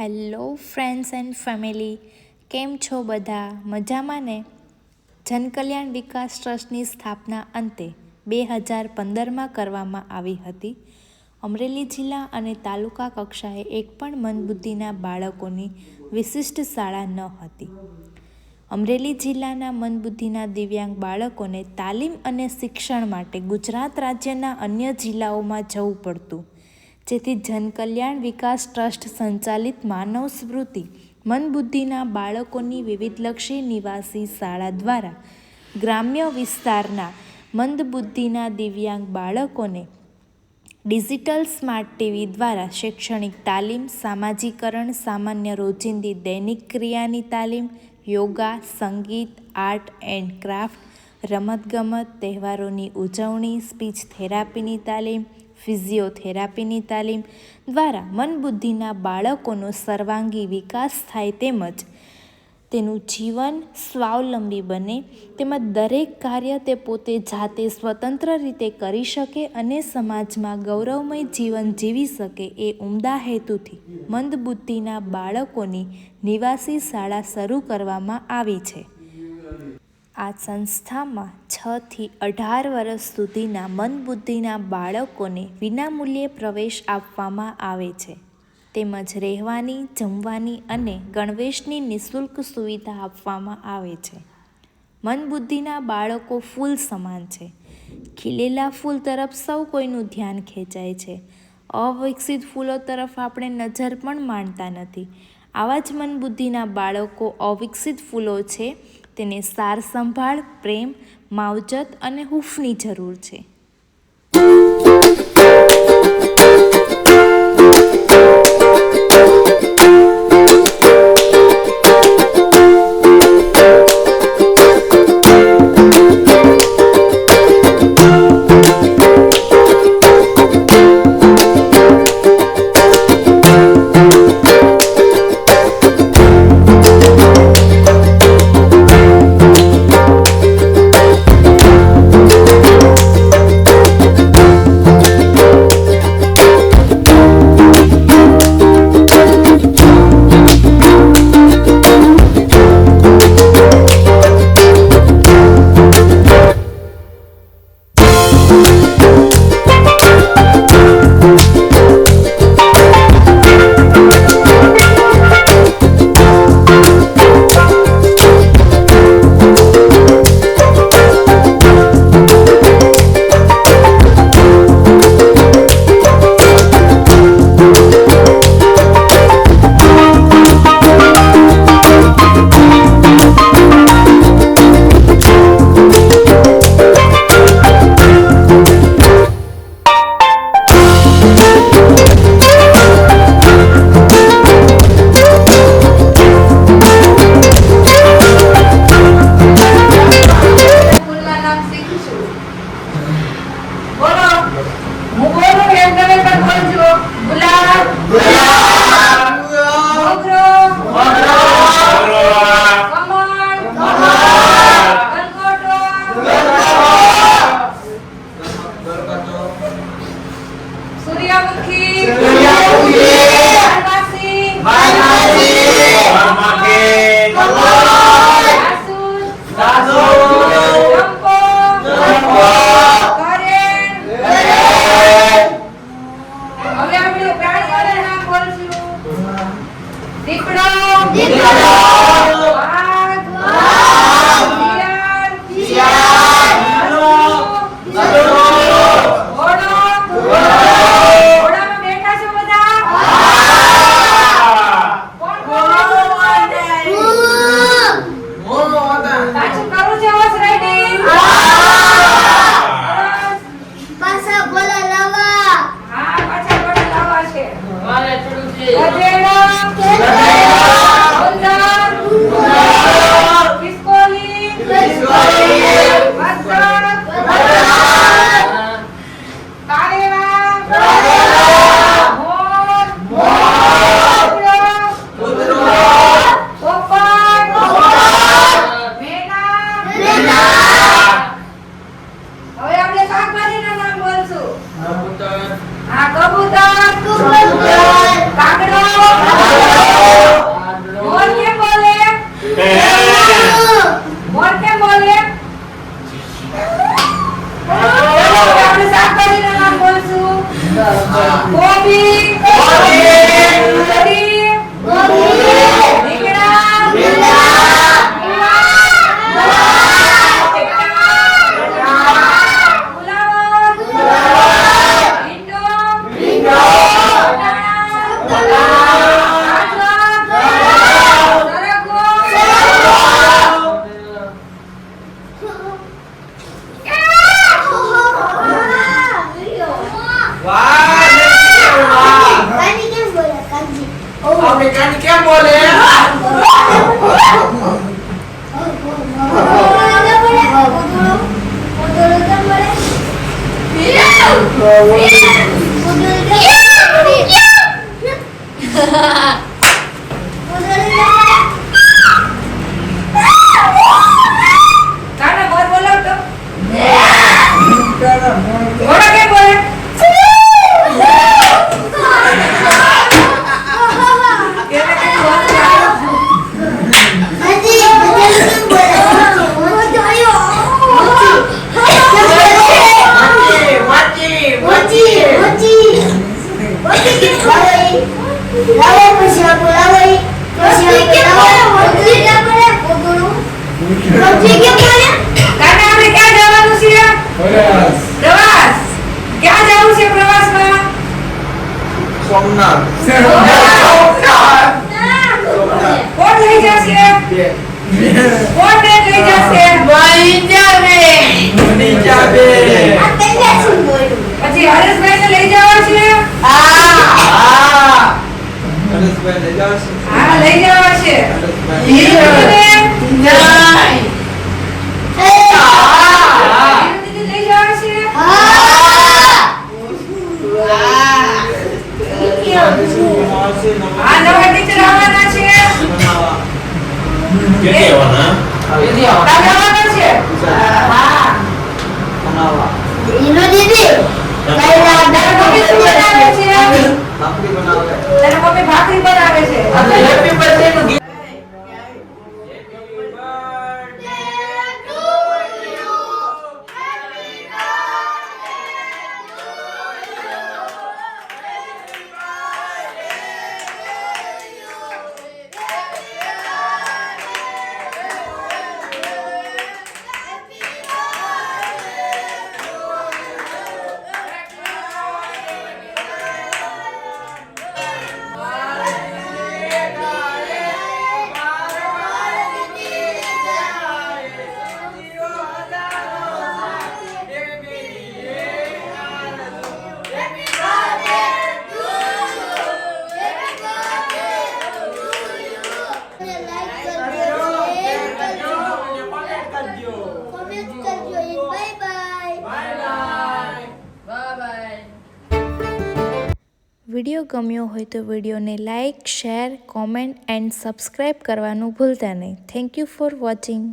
Hello friends and family, કેમ છો બધા? મજામાં ને? જનકલ્યાણ વિકાસ ટ્રસ્ટની સ્થાપના અંતે બે હજાર પંદરમાં કરવામાં આવી હતી. અમરેલી જિલ્લા અને તાલુકા કક્ષાએ એક પણ મંદબુદ્ધિના બાળકોની વિશિષ્ટ શાળા ન હતી. અમરેલી જિલ્લાના મંદબુદ્ધિના દિવ્યાંગ બાળકોને તાલીમ અને શિક્ષણ માટે ગુજરાત રાજ્યના અન્ય જિલ્લાઓમાં જવું પડતું. જેથી જનકલ્યાણ વિકાસ ટ્રસ્ટ સંચાલિત માનવ સ્મૃતિ મનબુદ્ધિના બાળકોની વિવિધલક્ષી નિવાસી શાળા દ્વારા ગ્રામ્ય વિસ્તારના મંદબુદ્ધિના દિવ્યાંગ બાળકોને ડિજિટલ સ્માર્ટ ટીવી દ્વારા શૈક્ષણિક તાલીમ, સામાજિકરણ, સામાન્ય રોજિંદી દૈનિક ક્રિયાની તાલીમ, યોગા, સંગીત, આર્ટ એન્ડ ક્રાફ્ટ, રમતગમત, તહેવારોની ઉજવણી, સ્પીચ થેરાપીની તાલીમ ફિઝિયોથેરાપીની તાલીમ દ્વારા મનબુદ્ધિના બાળકોનો સર્વાંગી વિકાસ થાય તેમજ તેનું જીવન સ્વાવલંબી બને તેમજ દરેક કાર્ય તે પોતે જાતે સ્વતંત્ર રીતે કરી શકે અને સમાજમાં ગૌરવમય જીવન જીવી શકે એ ઉમદા હેતુથી મંદબુદ્ધિના બાળકોની નિવાસી શાળા શરૂ કરવામાં આવી છે. આ સંસ્થામાં છથી અઢાર વર્ષ સુધીના મંદબુદ્ધિના બાળકોને વિનામૂલ્યે પ્રવેશ આપવામાં આવે છે. તેમજ રહેવાની, જમવાની અને ગણવેશની નિઃશુલ્ક સુવિધા આપવામાં આવે છે. મંદબુદ્ધિના બાળકો ફૂલ સમાન છે. ખીલેલા ફૂલ તરફ સૌ કોઈનું ધ્યાન ખેંચાય છે. અવિકસિત ફૂલો તરફ આપણે નજર પણ માણતા નથી. આવા જ મનબુદ્ધિના બાળકો અવિકસિત ફૂલો છે તેને સાર સંભાળ પ્રેમ માવજત અને હૂંફની જરૂર છે. પાછું કરું છે મેના હવે Yeah! Yeah! Yeah! કાના આપણે ક્યાં જવાનું છે પ્રવાસ ક્યાં જવું છે પ્રવાસમાં સોમનાથ કોણ લઈ જશે કોણ બેન લઈ જશે પછી હરેશભાઈ ને લઈ જવા છે? હા. હા. હરેશભાઈ લઈ જાવ છે? હા લઈ જવા છે. હરેશભાઈ. હીરુ દીદી વીડિયો ગમ્યો હોય તો વિડીયોને like share, comment and subscribe કરવાનું ભૂલતા નહીં. Thank you for watching.